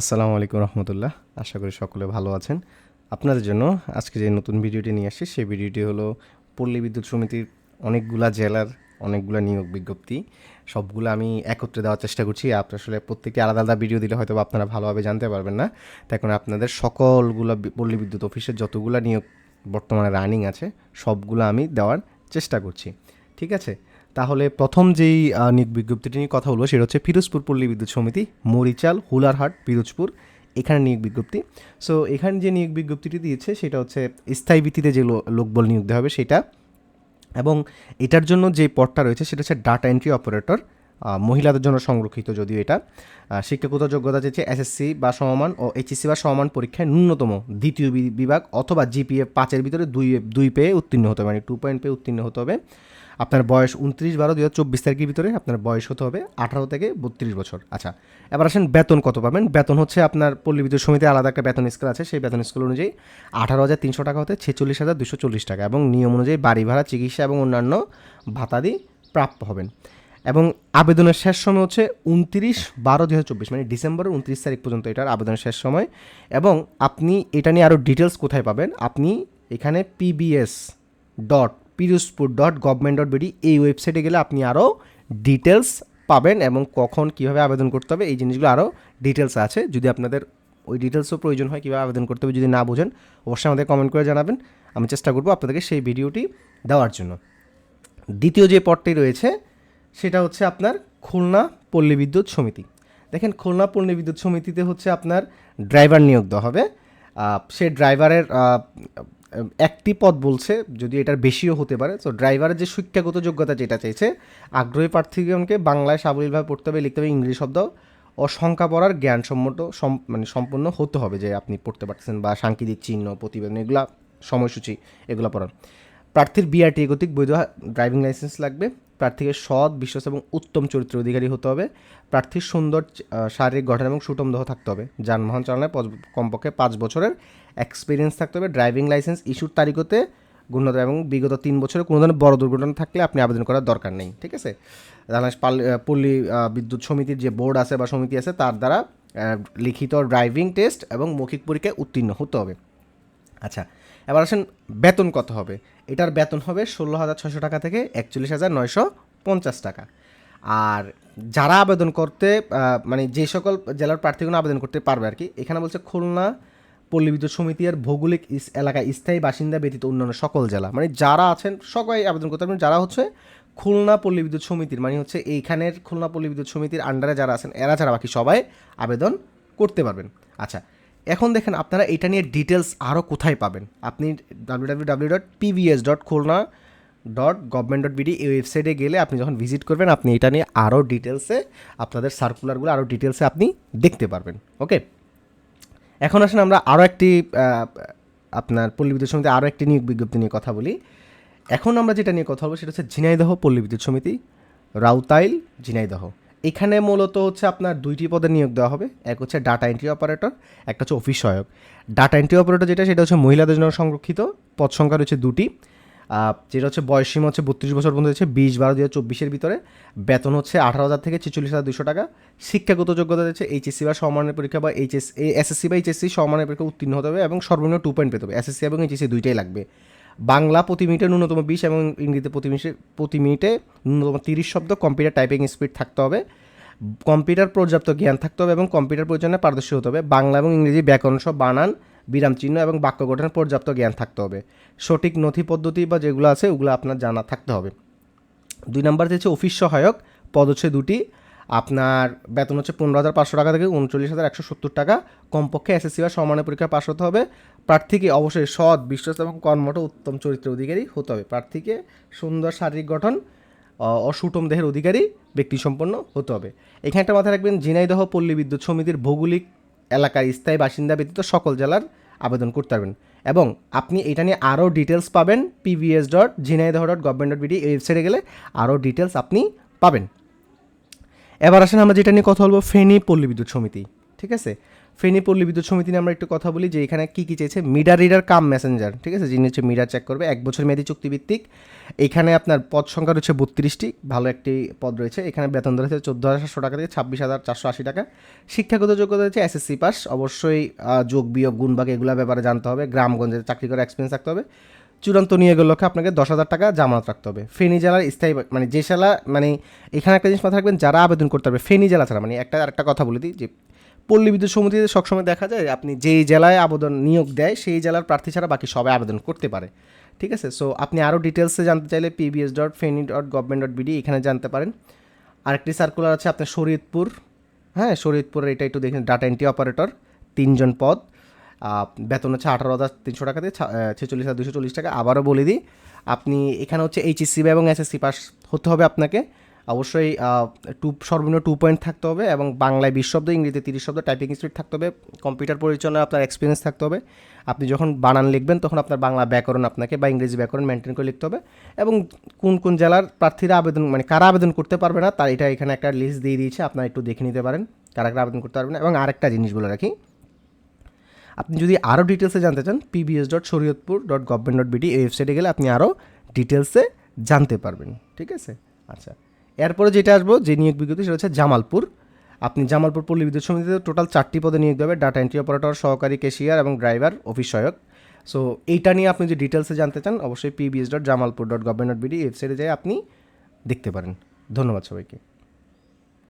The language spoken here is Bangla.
আসসালামু আলাইকুম রহমতুল্লাহ। আশা করি সকলে ভালো আছেন। আপনাদের জন্য আজকে যে নতুন ভিডিওটি নিয়ে আসি সেই ভিডিওটি হলো পল্লী বিদ্যুৎ সমিতির অনেকগুলা জেলার অনেকগুলা নিয়োগ বিজ্ঞপ্তি। সবগুলো আমি একত্রে দেওয়ার চেষ্টা করছি। আপনার আসলে প্রত্যেকটি আলাদা আলাদা ভিডিও দিলে হয়তো আপনারা ভালোভাবে জানতে পারবেন না। তাই কারণে আপনাদের সকলগুলো পল্লী বিদ্যুৎ অফিসের যতগুলো নিয়োগ বর্তমানে রানিং আছে, সবগুলো আমি দেওয়ার চেষ্টা করছি। ঠিক আছে? তাহলে প্রথম যেই নিয়োগ বিজ্ঞপ্তিটি নিয়ে কথা বলব সেটা হচ্ছে ফিরোজপুর পল্লী বিদ্যুৎ সমিতি, মরিচাল, হুলারহাট পিরোজপুর এখানে নিয়োগ বিজ্ঞপ্তি। সো, এখানে যে নিয়োগ বিজ্ঞপ্তিটি দিয়েছে সেটা হচ্ছে স্থায়ী ভিত্তিতে যে লোকবল নিয়োগ দেওয়া হবে সেটা এবং এটার জন্য যে পদটা রয়েছে সেটা হচ্ছে ডাটা এন্ট্রি অপারেটর মহিলাদের জন্য সংরক্ষিত যদিও এটা। শিক্ষাগত যোগ্যতা চেয়েছে এসএসসি বা সমমান ও এইচএসসি বা সমমান পরীক্ষায় ন্যূনতম দ্বিতীয় বিভাগ অথবা জিপিএ পাঁচের ভিতরে দুই দুই পেয়ে উত্তীর্ণ হতে হবে মানে টু পয়েন্ট পেয়ে উত্তীর্ণ হতে হবে। আপনার বয়স উনত্রিশ বারো দু হাজার চব্বিশ তারিখের ভিতরে আপনার বয়স হতে হবে আঠারো থেকে বত্রিশ বছর। আচ্ছা এবার আসেন বেতন কত পাবেন? বেতন হচ্ছে আপনার পল্লী বিদ্যুৎ সমিতি আলাদা একটা বেতন স্কেল আছে, সেই বেতন স্কেল অনুযায়ী আঠারো হাজার তিনশো টাকা হতে ছেচল্লিশ হাজার দুশো চল্লিশ টাকা এবং নিয়ম অনুযায়ী বাড়ি ভাড়া, চিকিৎসা এবং অন্যান্য ভাতাদি প্রাপ্য হবেন। এবং আবেদনের শেষ সময় হচ্ছে উনত্রিশ বারো দু হাজার চব্বিশ মানে ডিসেম্বরের উনত্রিশ তারিখ পর্যন্ত এটার আবেদনের শেষ সময়। এবং আপনি এটা নিয়ে আরও ডিটেলস কোথায় পাবেন? আপনি এখানে PBS dot Pirojpur dot government dot BD এই ওয়েবসাইটে গেলে আপনি আরও ডিটেলস পাবেন এবং কখন কীভাবে আবেদন করতে হবে, এই জিনিসগুলো আরও ডিটেলস আছে। যদি আপনাদের ওই ডিটেলসও প্রয়োজন হয় কীভাবে আবেদন করতে হবে যদি না বোঝেন, অবশ্যই আমাদের কমেন্ট করে জানাবেন। আমি চেষ্টা করব আপনাদেরকে সেই ভিডিওটি দেওয়ার জন্য। দ্বিতীয় যে পদটি রয়েছে, সেটা হচ্ছে আপনার খুলনা পল্লী বিদ্যুৎ সমিতি। দেখেন, খুলনা পল্লী বিদ্যুৎ সমিতিতে হচ্ছে আপনার ড্রাইভার নিয়োগ দেওয়া হবে। সে ড্রাইভারের একটি পদ বলছে, যদি এটার বেশিও হতে পারে। তো ড্রাইভারের যে শিক্ষাগত যোগ্যতা যেটা চাইছে, আগ্রহী প্রার্থীগণকে বাংলায় সাবলীলভাবে পড়তে হবে, লিখতে হবে ইংরেজি শব্দ। ও সংখ্যা পড়ার জ্ঞানসম্মত সম- মানে সম্পূর্ণ হতে হবে যে আপনি পড়তে পারতেছেন বা সাংকেতিক চিহ্ন, প্রতিবেদন, এগুলা সময়সূচি, এগুলো পড়ার। প্রার্থীর বিআরটি এগতিক বৈধ ড্রাইভিং লাইসেন্স লাগবে। প্রার্থীকে সৎ বিশ্বাস এবং উত্তম চরিত্রের অধিকারী হতে হবে। প্রার্থীর সুন্দর শারীরিক গঠন এবং সুটম দেহ থাকতে হবে। যানবাহন চালনায় কমপক্ষে পাঁচ বছরের এক্সপিরিয়েন্স থাকতে হবে। ড্রাইভিং লাইসেন্স ইস্যুর তারিখতে গুণত এবং বিগত তিন বছরে কোনো ধরনের বড় দুর্ঘটনা থাকলে আপনি আবেদন করার দরকার নেই, ঠিক আছে? পাল- পল্লী বিদ্যুৎ সমিতির যে বোর্ড আছে বা সমিতি আছে, তার দ্বারা লিখিত ড্রাইভিং টেস্ট এবং মৌখিক পরীক্ষায় উত্তীর্ণ হতে হবে। আচ্ছা এবার আসেন বেতন কত হবে? এটার বেতন হবে ষোলো হাজার ছশো টাকা থেকে একচল্লিশ হাজার নয়শো পঞ্চাশ টাকা। আর যারা আবেদন করতে মানে যে সকল জেলার প্রার্থীগুলো আবেদন করতে পারবে আর কি, এখানে বলছে খুলনা পল্লী বিদ্যুৎ সমিতি আর ভৌগোলিক এলাকায় স্থায়ী বাসিন্দা ব্যতীত অন্যান্য সকল জেলা। মানে যারা আছেন, সবাই আবেদন করতে পারবেন। যারা হচ্ছে খুলনা পল্লী বিদ্যুৎ সমিতির মানে হচ্ছে এইখানের খুলনা পল্লী বিদ্যুৎ সমিতির আন্ডারে যারা আছেন, এরা ছাড়া বাকি সবাই আবেদন করতে পারবেন। আচ্ছা এখন দেখেন আপনারা এটা নিয়ে ডিটেলস আরও কোথায় পাবেন? আপনি W dot PVS dot Khulna dot government dot BD এই ওয়েবসাইটে গেলে আপনি যখন ভিজিট করবেন, আপনি এটা নিয়ে আরও ডিটেলসে আপনাদের সার্কুলারগুলো আরও ডিটেলসে আপনি দেখতে পারবেন ওকে এখন আসেন আমরা আরও একটি আপনার পল্লী বিদ্যুৎ সমিতি আরও একটি নিয়োগ বিজ্ঞপ্তি নিয়ে কথা বলি। এখন আমরা যেটা নিয়ে কথা বলব সেটা হচ্ছে ঝিনাইদহ পল্লী বিদ্যুৎ সমিতি, রাউতাইল, ঝিনাইদহ। এখানে মূলত হচ্ছে আপনার দুইটি পদে নিয়োগ দেওয়া হবে। এক হচ্ছে ডাটা এন্ট্রি অপারেটর একটা হচ্ছে অফিস সহায়ক। ডাটা এন্ট্রি অপারেটর যেটা, সেটা হচ্ছে মহিলাদের জন্য সংরক্ষিত, পদ সংখ্যা রয়েছে দুটি। যেটা হচ্ছে বয়স সীমা হচ্ছে বত্রিশ বছর পর্যন্ত হচ্ছে বিশ, বারো দু হাজার চব্বিশের ভিতরে। বেতন হচ্ছে আঠারো হাজার থেকে ছেচল্লিশ হাজার দুশো টাকা। শিক্ষাগত যোগ্যতা হচ্ছে এইচএসসি বা সমানের পরীক্ষা বা এইচএস এসএসসি বা এইচএসসি সমানের পরীক্ষা উত্তীর্ণ হতে হবে এবং সর্বনিম্ন টু পয়েন্ট পেতে হবে। এসএসসি এবং এইচএসসি দুইটাই লাগবে। বাংলা প্রতি মিনিটে ন্যূনতম বিশ এবং ইংরেজিতে প্রতি মিনিটে প্রতি মিনিটে ন্যূনতম তিরিশ শব্দ, কম্পিউটার টাইপিং স্পিড থাকতে হবে। কম্পিউটার পর্যাপ্ত জ্ঞান থাকতে হবে এবং কম্পিউটার পরিচালনায় পারদর্শী হতে হবে। বাংলা এবং ইংরেজি ব্যাকরণ সব বানান, বিরাম চিহ্ন এবং বাক্য গঠনের পর্যাপ্ত জ্ঞান থাকতে হবে। সঠিক নথি পদ্ধতি বা যেগুলো আছে, ওগুলো আপনার জানা থাকতে হবে। দুই নাম্বার হচ্ছে অফিস সহায়ক পদ হচ্ছে দুটি। আপনার বেতন হচ্ছে পনেরো হাজার পাঁচশো টাকা থেকে উনচল্লিশ হাজার একশো সত্তর টাকা। কমপক্ষে এসএসসি বা সমানের পরীক্ষা পাশ হতে হবে। প্রার্থীকে অবশ্যই সৎ, বিশ্বস্ত এবং কর্মঠ উত্তম চরিত্রের অধিকারী হতে হবে। প্রার্থীকে সুন্দর শারীরিক গঠন অসুটম দেহের অধিকারী ব্যক্তি সম্পন্ন হতে হবে। এখানে একটা মাথায় রাখবেন, ঝিনাইদহ পল্লী বিদ্যুৎ সমিতির ভৌগোলিক এলাকার স্থায়ী বাসিন্দা ব্যতীত সকল জেলার আবেদন করতে পারবেন। এবং আপনি এটা নিয়ে আরও ডিটেলস পাবেন PVS dot Jhenaidah dot government dot BD এই ওয়েবসাইটে গেলে আরও ডিটেলস আপনি পাবেন। এবার আসেন আমরা যেটা নিয়ে কথা বলব, ফেনী পল্লী বিদ্যুৎ সমিতি, ঠিক আছে? ফেনী পল্লী বিদ্যুৎ সমিতি নিয়ে আমরা একটু কথা বলি, যে এখানে কী কী চেয়েছে? মিডার রিডার কাম মেসেঞ্জার, ঠিক আছে? যিনি হচ্ছে মিডার চেক করবে, এক বছর মেয়াদি চুক্তিভিত্তিক। এখানে আপনার পদ সংখ্যা রয়েছে বত্রিশটি, ভালো একটি পদ রয়েছে। এখানে বেতন ধরা হচ্ছে চোদ্দ হাজার সাতশো টাকা থেকে ছাব্বিশ হাজার চারশো আশি টাকা। শিক্ষাগত যোগ্যতা হচ্ছে এসএসসি পাস, অবশ্যই যোগ বিয়োগ গুণবাগ এগুলো ব্যাপারে জানতে হবে। গ্রামগঞ্জে চাকরি করার এক্সপিরিয়েন্স থাকতে হবে। চূড়ান্ত নিয়োগের লক্ষ্যে আপনাকে দশ হাজার টাকা জামানত রাখতে হবে। ফেনী জেলার স্থায়ী মানে যে জেলা মানে এখানে একটা জিনিস মাথায় রাখবেন, যারা আবেদন করতে পারবে, ফেনী জেলা ছাড়া মানে একটা আরেকটা কথা বলে দিই যে, পল্লী বিদ্যুৎ সমিতিতে সবসময় দেখা যায়, আপনি যেই জেলায় আবেদন নিয়োগ দেয়, সেই জেলার প্রার্থী ছাড়া বাকি সবাই আবেদন করতে পারে। ঠিক আছে? সো আপনি আরও ডিটেলসে জানতে চাইলে PBS dot Feni dot government dot BD এখানে জানতে পারেন। আরেকটি সার্কুলার আছে, আপনার শরীয়তপুর। হ্যাঁ শরীয়তপুরের এটা একটু দেখেন ডাটা এন্ট্রি অপারেটর তিনজন পদ। বেতন হচ্ছে আঠারো হাজার তিনশো টাকা ছা- ছেচল্লিশ হাজার দুশো চল্লিশ টাকা। আবারও বলে দিই, আপনি এখানে হচ্ছে এইচএসসি বা এবং এসএসসি পাস হতে হবে আপনাকে। অবশ্যই টু, সর্বনিম্ন টু পয়েন্ট থাকতে হবে এবং বাংলায় বিশ শব্দ, ইংরেজিতে তিরিশ শব্দ টাইপিং স্পিড থাকতে হবে কম্পিউটার পরিচালনায় আপনার এক্সপিরিয়েন্স থাকতে হবে। আপনি যখন বানান লিখবেন, তখন আপনার বাংলা ব্যাকরণ আপনাকে বা ইংরেজি ব্যাকরণ মেনটেন করে লিখতে হবে এবং কোন কোন জেলার প্রার্থীরা আবেদন মানে কারা আবেদন করতে পারবে না, তার এটা এখানে একটা লিস্ট দিয়ে দিয়েছে, আপনারা একটু দেখে নিতে পারেন, কারা কারা আবেদন করতে পারবেন না। এবং আরেকটা জিনিস বলে রাখি আপনি যদি আরও ডিটেলসে জানতে চান PBS dot Shariatpur dot government dot BD এই ওয়েবসাইটে গেলে আপনি আরও ডিটেলসে জানতে পারবেন, ঠিক আছে? আচ্ছা এরপরে যেটা আসব, যে নিয়োগ বিজ্ঞপ্তি, সেটা হচ্ছে জামালপুর। আপনি জামালপুর পল্লী বিদ্যুৎ সমিতিতে টোটাল চারটি পদে নিয়োগ দেবে ডাটা এন্ট্রি অপারেটর সহকারী কেশিয়ার এবং ড্রাইভার অফিস সহায়ক। সো এইটা নিয়ে আপনি যদি ডিটেলসে জানতে চান, অবশ্যই PBS dot Jamalpur dot government dot BD ওয়েবসাইটে যেয়ে আপনি দেখতে পারেন। ধন্যবাদ সবাইকে।